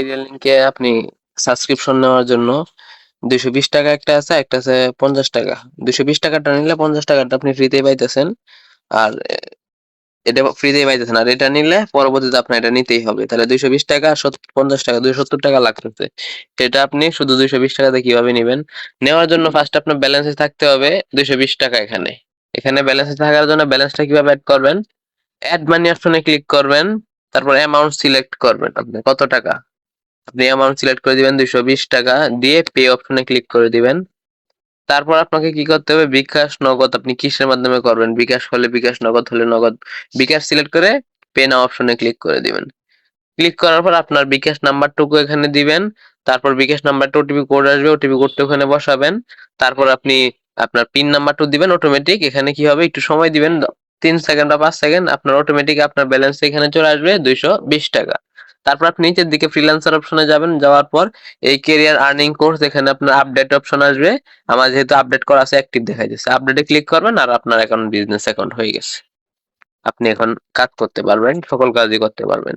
Career লিঙ্কে আপনি subscription নেওয়ার জন্য দুইশো বিশ টাকা একটা আছে একটা আছে পঞ্চাশ টাকা। দুইশো বিশ টাকাটা নিলে পঞ্চাশ টাকাটা আপনি ফ্রিতে পাইতেছেন। আর এটা ফ্রিতেই পাইতেছেন। আর এটা নিলে পরবর্তীতে আপনার এটা নিতেই হবে। তাহলে দুইশো বিশ টাকা পঞ্চাশ টাকা, দুইশো সত্তর টাকা লাগতেছে। এটা আপনি শুধু দুইশো বিশ টাকাতে কীভাবে নেবেন? নেওয়ার জন্য ফার্স্ট আপনার ব্যালেন্সে থাকতে হবে দুইশো বিশ টাকা এখানে। এখানে ব্যালেন্সে থাকার জন্য ব্যালেন্সটা কীভাবে অ্যাড করবেন? অ্যাড মানি অপশনে ক্লিক করবেন। তারপর অ্যামাউন্ট সিলেক্ট করবেন আপনি, কত টাকা? আপনি অ্যামাউন্ট সিলেক্ট করে দিবেন দুইশো বিশ টাকা দিয়ে পে অপশনে ক্লিক করে দিবেন। তারপর আপনাকে কি করতে হবে? বিকাশ নগদ আপনি কিসের মাধ্যমে করবেন? বিকাশ হলে বিকাশ, নগদ হলে নগদ। বিকাশ সিলেক্ট করে পে নাও অপশনে ক্লিক করে দিবেন। ক্লিক করার পর আপনার বিকাশ নাম্বারটুকু এখানে দিবেন। তারপর বিকাশ নাম্বারটা ওটিপি কোড আসবে ওটিপি কোডটা ওখানে বসাবেন। তারপর আপনি আপনার পিন নাম্বারটা দিবেন অটোমেটিক এখানে কি হবে? একটু সময় দিবেন, তিন সেকেন্ড বা পাঁচ সেকেন্ড আপনার অটোমেটিক আপনার ব্যালেন্স এখানে চলে আসবে দুইশো বিশ টাকা। তারপর আপনি নিচের দিকে ফ্রিল্যান্সার অপশনে যাবেন, যাওয়ার পর এই কেরিয়ার আর্নিং কোর্স এখানে আপনার আপডেট অপশন আসবে। আমার যেহেতু আপডেট করা আছে অ্যাক্টিভ দেখা যাচ্ছে আপডেটে ক্লিক করবেন আর আপনার অ্যাকাউন্ট বিজনেস অ্যাকাউন্ট হয়ে গেছে। আপনি এখন কাজ করতে পারবেন, সকল কাজই করতে পারবেন।